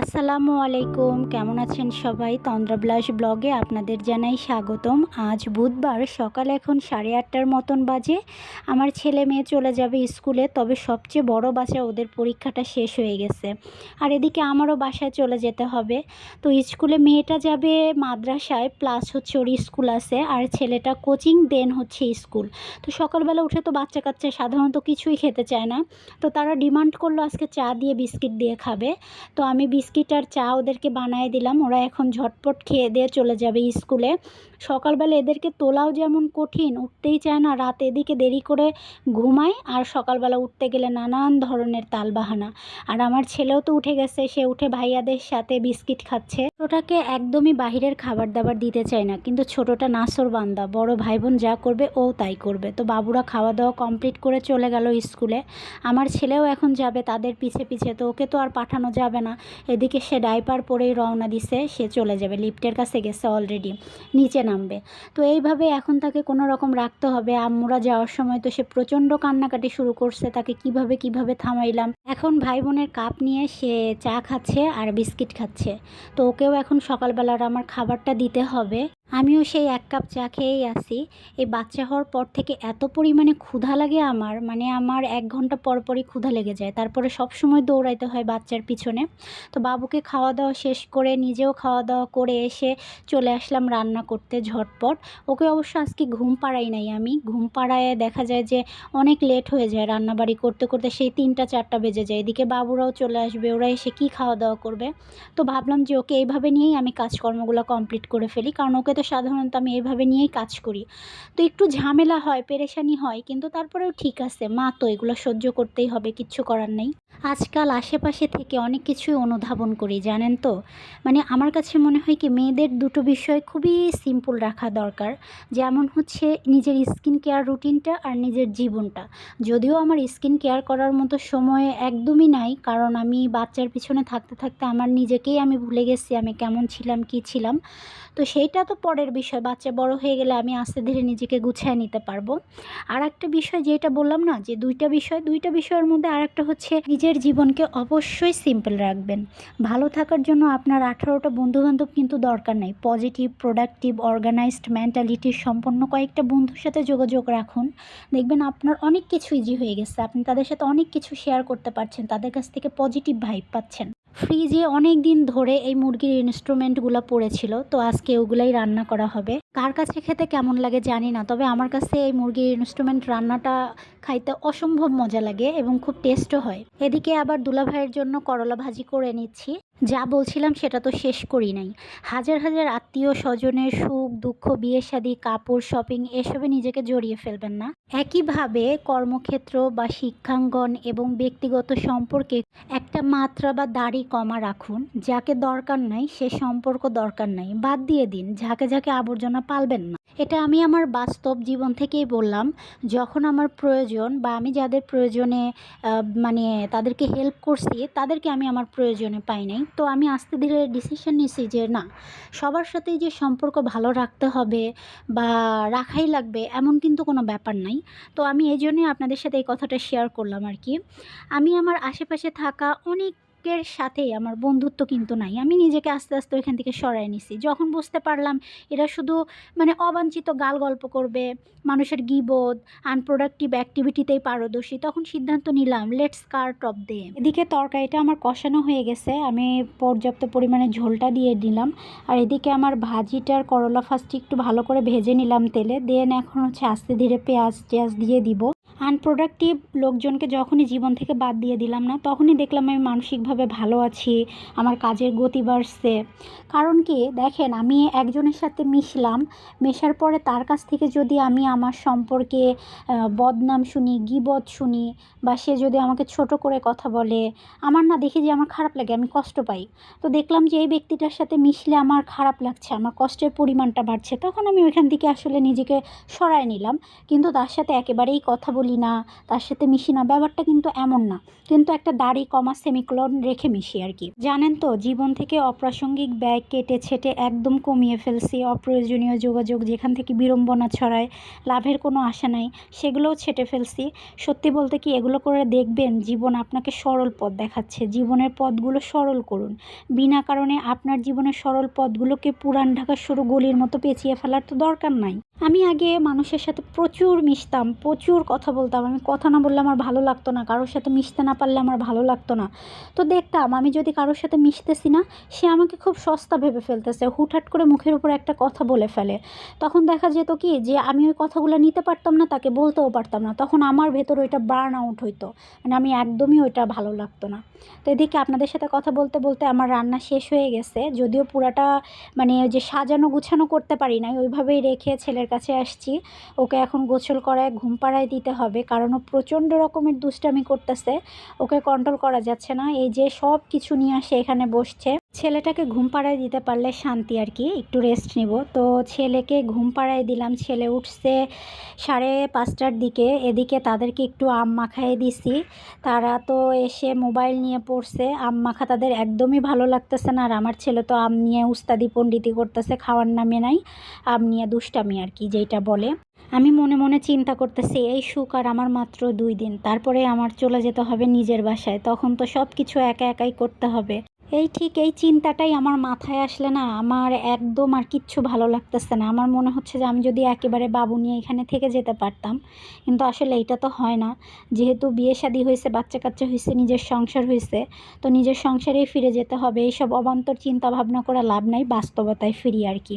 আসসালামু আলাইকুম। কেমন আছেন সবাই? তন্দ্রাবিলাস ব্লগে আপনাদের জানাই স্বাগতম। আজ বুধবার, সকাল এখন সাড়ে আটটার মতন বাজে। আমার ছেলে মেয়ে চলে যাবে স্কুলে, তবে সবচেয়ে বড় বাচ্চা ওদের পরীক্ষাটা শেষ হয়ে গেছে। আর এদিকে আমারও বাসায় চলে যেতে হবে। তো স্কুলে মেয়েটা যাবে মাদ্রাসায় প্লাস হচ্ছে ওর স্কুল আছে, আর ছেলেটা কোচিং দেন হচ্ছে স্কুল। তো সকালবেলা উঠে তো বাচ্চা কাচ্চা সাধারণত কিছুই খেতে চায় না। তো তারা ডিমান্ড করল আজকে চা দিয়ে বিস্কিট দিয়ে খাবে। তো আমি বিস্কিট আর চা ওদেরকে বানিয়ে দিলাম। ওরা এখন ঝটপট খেয়ে দিয়ে চলে যাবে স্কুলে। সকালবেলা এদেরকে তোলাও যেমন কঠিন, উঠতেই চায় না। রাত এদিকে দেরি করে ঘুমায় আর সকালবেলা উঠতে গেলে নানান ধরনের তালবাহানা। আর আমার ছেলেও তো উঠে গেছে। সে উঠে ভাইয়াদের সাথে বিস্কিট খাচ্ছে। ছোটোটাকে একদমই বাহিরের খাবার দাবার দিতে চায় না, কিন্তু ছোটোটা নাসর বান্দা। বড় ভাই বোন যা করবে ও তাই করবে। তো বাবুরা খাওয়া দাওয়া কমপ্লিট করে চলে গেল স্কুলে। আমার ছেলেও এখন যাবে তাদের পিছে পিছে, তো ওকে তো আর পাঠানো যাবে না। এদিকে সে ডাইপার পরেই রওনা দিছে, সে চলে যাবে। লিফটের কাছে গেছে অলরেডি নিচে নামবে। তো এইভাবে এখন তাকে কোনো রকম রাখতে হবে। আম্মুরা যাওয়ার সময় তো সে প্রচণ্ড কান্নাকাটি শুরু করছে, তাকে কীভাবে কীভাবে থামাইলাম। এখন ভাই বোনের কাপ নিয়ে সে চা খাচ্ছে আর বিস্কিট খাচ্ছে। তো ওকেও এখন সকালবেলার আমার খাবারটা দিতে হবে। আমিও সেই এক কাপ চা খেয়েই আসি। এই বাচ্চা হওয়ার পর থেকে এত পরিমাণে ক্ষুধা লাগে আমার মানে আমার এক ঘণ্টা পর পরই ক্ষুধা লেগে যায়। তারপরে সব সময় দৌড়াইতে হয় বাচ্চার পিছনে। তো বাবুকে খাওয়া দাওয়া শেষ করে নিজেও খাওয়া দাওয়া করে এসে চলে আসলাম রান্না করতে ঝটপট। ওকে অবশ্য আজকে ঘুম পাড়াই নাই আমি। ঘুম পাড়ায় দেখা যায় যে অনেক লেট হয়ে যায় রান্নাবাড়ি করতে করতে, সেই তিনটা চারটা বেজে যায়। এদিকে বাবুরাও চলে আসবে, ওরা এসে কী খাওয়া দাওয়া করবে? তো ভাবলাম যে ওকে এইভাবে নিয়েই আমি কাজকর্মগুলো কমপ্লিট করে ফেলি, কারণ ওকে তো সাধারণত আমি এভাবে নিয়েই কাজ করি। তো একটু ঝামেলা হয়, পেরেশানি হয়, কিন্তু তারপরেও ঠিক আছে। মা তো এগুলো সহ্য করতেই হবে, কিচ্ছু করার নেই। আজকাল আশেপাশে থেকে অনেক কিছুই অনুধাবন করি, জানেন তো? মানে আমার কাছে মনে হয় কি, মেয়েদের দুটো বিষয় খুবই সিম্পল রাখা দরকার। যেমন হচ্ছে নিজের স্কিন কেয়ার রুটিনটা আর নিজের জীবনটা। যদিও আমার স্কিন কেয়ার করার মতো সময় একদমই নাই, কারণ আমি বাচ্চার পিছনে থাকতে থাকতে আমার নিজেকেই আমি ভুলে গেছি, আমি কেমন ছিলাম, কি ছিলাম। তো সেইটা তো পরের বিষয়, বাচ্চা বড় হয়ে গেলে আমি আস্তে ধীরে নিজেকে গুছিয়ে নিতে পারব। আর একটা বিষয় যেটা বললাম না, যে দুইটা বিষয়, দুইটা বিষয়ের মধ্যে আর একটা হচ্ছে নিজের জীবনকে অবশ্যই সিম্পল রাখবেন। ভালো থাকার জন্য আপনার আঠারোটা বন্ধুবান্ধব কিন্তু দরকার নেই। পজিটিভ প্রোডাক্টিভ অর্গানাইজড মেন্টালিটির সম্পন্ন কয়েকটা বন্ধুর সাথে যোগাযোগ রাখুন। দেখবেন আপনার অনেক কিছু ইজি হয়ে গেছে। আপনি তাদের সাথে অনেক কিছু শেয়ার করতে পারছেন। তাদের কাছ থেকে পজিটিভ ভাইব পাচ্ছেন। ফ্রিজে অনেক দিন ধরে এই মুরগির ইনস্ট্রুমেন্টগুলো পড়েছিল, তো আজকে ওগুলাই রান্না করা হবে। কার কাছে খেতে কেমন লাগে জানি না, তবে আমার কাছে এই মুরগির ইনস্ট্রুমেন্ট রান্নাটা খাইতে অসম্ভব মজা লাগে এবং খুব টেস্টও হয়। এদিকে আবার দুলাভাইয়ের জন্য করলা ভাজি করে নিচ্ছি। যা বলছিলাম সেটা তো শেষ করি নাই। হাজার হাজার আত্মীয় স্বজনের সুখ, দুঃখ, বিয়ে শাদী, কাপড় শপিং এসবে নিজেকে জড়িয়ে ফেলবেন না। একইভাবে কর্মক্ষেত্র বা শিক্ষাঙ্গন এবং ব্যক্তিগত সম্পর্কে একটা মাত্রা বা দাড়ি কমা রাখুন। যাকে দরকার নাই, সে সম্পর্ক দরকার নাই। বাদ দিয়ে দিন, ঝাঁকে ঝাঁকে আবর্জনা পালবেন না। এটা আমি আমার বাস্তব জীবন থেকেই বললাম, যখন আমার প্রয়োজন বা আমি যাদের প্রয়োজনে মানে তাদেরকে হেল্প করছি, তাদেরকে আমি আমার প্রয়োজনে পাই নাই। তো আমি আস্তে ধীরে ডিসিশন নিয়েছি যে না, সবার সাথেই যে সম্পর্ক ভালো রাখতে হবে বা রাখাই লাগবে এমন কিন্তু কোনো ব্যাপার নাই। তো আমি এই জন্যই আপনাদের সাথে এই কথাটা শেয়ার করলাম আর কি। আমি আমার আশেপাশে থাকা অনেক এর সাথেই আমার বন্ধুত্ব কিন্তু নাই। আমি নিজেকে আস্তে আস্তে ওইখান থেকে সরাই নিছি। যখন বুঝতে পারলাম এরা শুধু মানে অবাঞ্ছিত গাল গল্প করবে, মানুষের গিবোধ আনপ্রোডাক্টিভ অ্যাক্টিভিটিতেই পারদর্শী, তখন সিদ্ধান্ত নিলাম লেটস কার্ট অফ দে এদিকে তরকারিটা আমার কষানো হয়ে গেছে। আমি পর্যাপ্ত পরিমাণে ঝোলটা দিয়ে দিলাম আর এদিকে আমার ভাজিটার করলা ফার্স্টে একটু ভালো করে ভেজে নিলাম তেলে। দেন এখন হচ্ছে আস্তে ধীরে পেঁয়াজ টেয়াজ দিয়ে দিব। আনপ্রোডাক্টিভ লোকজনকে যখনই জীবন থেকে বাদ দিয়ে দিলাম না, তখনই দেখলাম আমি মানসিকভাবে ভালো আছি, আমার কাজের গতি বাড়ছে। কারণ কি, দেখেন, আমি একজনের সাথে মিশলাম, মেশার পরে তার কাছ থেকে যদি আমি আমার সম্পর্কে বদনাম শুনি, গিবদ শুনি, বা সে যদি আমাকে ছোট করে কথা বলে, আমার না দেখে যে আমার খারাপ লাগে, আমি কষ্ট পাই। তো দেখলাম যে এই ব্যক্তিটার সাথে মিশলে আমার খারাপ লাগছে, আমার কষ্টের পরিমাণটা বাড়ছে, তখন আমি ওইখান থেকে আসলে নিজেকে সরায় নিলাম। কিন্তু তার সাথে একেবারেই কথা বলি বলি না, তার সাথে মিশি না, ব্যাপারটা কিন্তু এমন না। কিন্তু একটা দাড়ি, কমা, সেমিক্লন রেখে মিশি আর কি। জানেন তো, জীবন থেকে অপ্রাসঙ্গিক ব্যয় কেটে ছেটে একদম কমিয়ে ফেলছি। অপ্রয়োজনীয় যোগাযোগ যেখান থেকে বিড়ম্বনা ছড়ায়, লাভের কোনো আশা নাই, সেগুলোও ছেটে ফেলছি। সত্যি বলতে কি, এগুলো করে দেখবেন, জীবন আপনাকে সরল পথ দেখাচ্ছে। জীবনের পথগুলো সরল করুন। বিনা কারণে আপনার জীবনের সরল পথগুলোকে পুরান ঢাকার সরু গলির মতো পেঁচিয়ে ফেলার তো দরকার নাই। আমি আগে মানুষের সাথে প্রচুর মিশতাম, প্রচুর কথা বলতাম। আমি কথা না বললে আমার ভালো লাগতো না। কারোর সাথে মিশতে না পারলে আমার ভালো লাগতো না। তো দেখতাম, আমি যদি কারোর সাথে মিশতেছি না, সে আমাকে খুব সস্তা ভেবে ফেলতেছে। হুটহাট করে মুখের উপর একটা কথা বলে ফেলে। তখন দেখা যেত কি, যে আমি ওই কথাগুলো নিতে পারতাম না, তাকে বলতেও পারতাম না। তখন আমার ভেতর ওইটা বার্ন আউট হইতো। মানে আমি একদমই ওইটা ভালো লাগতো না। তো এদিকে আপনাদের সাথে কথা বলতে বলতে আমার রান্না শেষ হয়ে গেছে। যদিও পুরাটা মানে যে সাজানো গুছানো করতে পারি নাই, ওইভাবেই রেখে ছেলের কাছে আসছি। ওকে এখন গোসল করায় ঘুম পাড়ায় দিতে হবে, কারণ ও প্রচণ্ড রকমের দুষ্টামি করতেছে। ওকে কন্ট্রোল করা যাচ্ছে না। এই যে সব কিছু নিয়ে আসে, এখানে বসছে। ছেলেটাকে ঘুম পাড়ায় দিতে পারলে শান্তি আর কি, একটু রেস্ট নিব। তো ছেলেকে ঘুম পাড়ায় দিলাম, ছেলে উঠছে সাড়ে পাঁচটার দিকে। এদিকে তাদেরকে একটু আম মাখায় দিছি। তারা তো এসে মোবাইল নিয়ে পড়ছে। আম মাখা তাদের একদমই ভালো লাগতেছে না। আর আমার ছেলে তো আম নিয়ে উস্তাদি পণ্ডিতি করতেছে, খাওয়ার নামে নাই। আম নিয়ে দুষ্টামি আর কি যেটা বলে। আমি মনে মনে চিন্তা করতেছি, এই সুখ আর আমার মাত্র দুই দিন। তারপরে আমার চলে যেতে হবে নিজের বাসায়। তখন তো সব কিছু একা একাই করতে হবে। এই ঠিক এই চিন্তাটাই আমার মাথায় আসলে না, আমার একদম আর কিচ্ছু ভালো লাগতেছে না। আমার মনে হচ্ছে যে আমি যদি একেবারে বাবু নিয়ে এখানে থেকে যেতে পারতাম, কিন্তু আসলে এইটা তো হয় না। যেহেতু বিয়ে শাদী হয়েছে, বাচ্চা কাচ্চা হয়েছে, নিজের সংসার হয়েছে, তো নিজের সংসারেই ফিরে যেতে হবে। এইসব অবান্তর চিন্তা ভাবনা করে লাভ নাই, বাস্তবতায় ফিরি আর কি।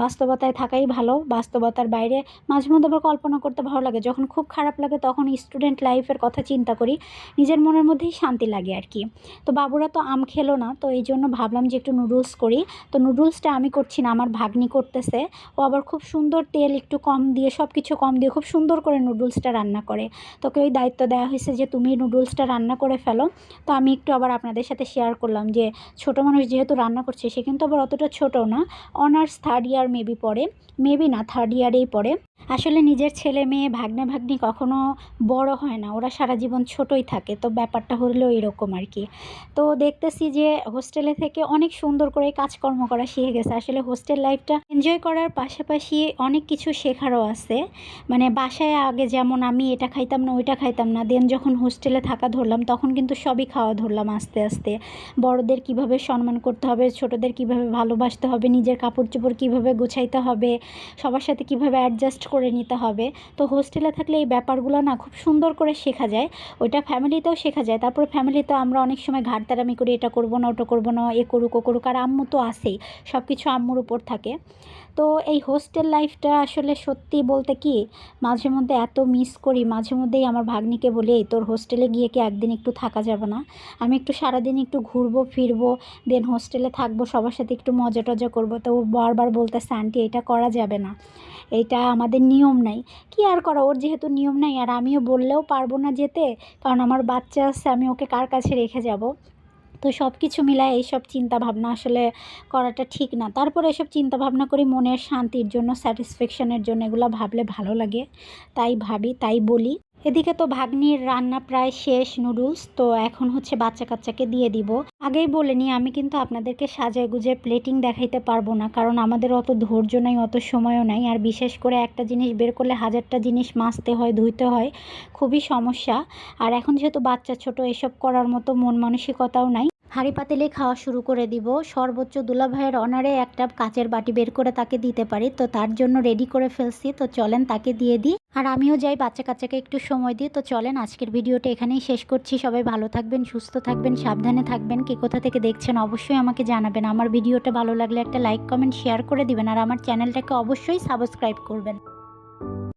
বাস্তবতায় থাকাই ভালো, বাস্তবতার বাইরে মাঝে মধ্যে আবার কল্পনা করতে ভালো লাগে। যখন খুব খারাপ লাগে তখন স্টুডেন্ট লাইফের কথা চিন্তা করি, নিজের মনের মধ্যেই শান্তি লাগে আর কি। তো বাবুরা তো আম খেলো না তো এই জন্য ভাবলাম যে একটু নুডলস করি। তো নুডলসটা আমি করছি না, আমার ভাগ্নি করতেছে। ও আবার খুব সুন্দর তেল একটু কম দিয়ে সব কিছু কম দিয়ে খুব সুন্দর করে নুডলসটা রান্না করে। তোকে ওই দায়িত্ব দেওয়া হয়েছে যে তুমি নুডলসটা রান্না করে ফেলো। তো আমি একটু আবার আপনাদের সাথে শেয়ার করলাম যে ছোটো মানুষ যেহেতু রান্না করছে, সে কিন্তু আবার অতটা ছোটো না। অনার্স থার্ড ইয়ার মেবি পড়ে। মেবি না থার্ড ইয়ারেই পড়ে। আসলে নিজের ছেলে মেয়ে ভাগ্নে ভাগ্নি কখনো বড় হয় না, ওরা সারা জীবন ছোটই থাকে। তো ব্যাপারটা হলো এরকম আর কি। তো দেখতেছি যে হোস্টেলে থেকে অনেক সুন্দর করে কাজকর্ম করা শিখে গেছে। আসলে হোস্টেল লাইফটা এনজয় করার পাশাপাশি অনেক কিছু শেখারও আছে। মানে বাসায় আগে যেমন আমি এটা খাইতাম না, ওইটা খাইতাম না দেন যখন হোস্টেলে থাকা ধরলাম, তখন কিন্তু সবই খাওয়া ধরলাম আস্তে আস্তে। বড়দের কীভাবে সম্মান করতে হবে, ছোটদের কীভাবে ভালোবাসতে হবে, নিজের কাপড় চোপড় কীভাবে গোছাইতে হবে, সবার সাথে কীভাবে অ্যাডজাস্ট করে নিতে হবে। তো হোস্টেলে থাকলে এই ব্যাপারগুলো না খুব সুন্দর করে শেখা যায়। ওইটা ফ্যামিলিতেও শেখা যায়, তারপরে ফ্যামিলিতে আমরা অনেক সময় ঘাটতারামি করি এটা করব না, ওটা করব না, এ করুক, ও করুক, আর আম্মু তো আসেই সব কিছু আম্মুর উপর থাকে। তো এই হোস্টেল লাইফটা আসলে সত্যি বলতে কি, মাঝে মধ্যে এত মিস করি, মাঝে মধ্যেই আমার ভাগ্নিকে বলি, "এই তোর হোস্টেলে গিয়ে কি একদিন একটু থাকা যাবে না? আমি একটু সারাদিন একটু ঘুরবো, ফিরবো দেন হোস্টেলে থাকব, সবার সাথে একটু মজা টজা করব। তো ও বারবার বলতেছে, আন্টি, এটা করা যাবে না। এটা আমাদের নিয়ম নাই। কি আর করা, ওর যেহেতু নিয়ম নাই, আর আমিও বললেও পারব না যেতে, কারণ আমার বাচ্চা আছে, আমি ওকে কার কাছে রেখে যাব? তো সব কিছু মিলায় এইসব চিন্তা ভাবনা আসলে করাটা ঠিক না। তারপরে এসব চিন্তা ভাবনা করি মনের শান্তির জন্য স্যাটিসফ্যাকশানের জন্য এগুলো ভাবলে ভালো লাগে। তাই ভাবি, তাই বলি। এদিকে তো ভাগ্নির রান্না প্রায় শেষ নুডলস, তো এখন হচ্ছে বাচ্চা কাচ্চাকে দিয়ে দিব। আগেই বলে নিই, আমি কিন্তু আপনাদেরকে সাজায় গুজে প্লেটিং দেখাইতে পারব না, কারণ আমাদের অত ধৈর্য নাই, অত সময়ও নাই। আর বিশেষ করে একটা জিনিস বের করলে হাজারটা জিনিস মাজতে হয়, ধুইতে হয়, খুবই সমস্যা। আর এখন যেহেতু বাচ্চা ছোট, এসব করার মতো মন মানসিকতাও নাই। হাঁড়ি পাতিলে খাওয়া শুরু করে দিব। সর্বোচ্চ দুলাভাইয়ের অনারে একটা কাচের বাটি বের করে তাকে দিতে পারি, তো তার জন্য রেডি করে ফেলছি। তো চলেন তাকে দিয়ে দিই। আর আমিও যাই বাচ্চা কাচ্চাকে একটু সময় দিয়ে। তো চলেন, আজকের ভিডিওটা এখানেই শেষ করছি। সবাই ভালো থাকবেন, সুস্থ থাকবেন, সাবধানে থাকবেন। কে কোথা থেকে দেখছেন অবশ্যই আমাকে জানাবেন। আমার ভিডিওটা ভালো লাগলে একটা লাইক, কমেন্ট, শেয়ার করে দিবেন। আর আমার চ্যানেলটাকে অবশ্যই সাবস্ক্রাইব করবেন।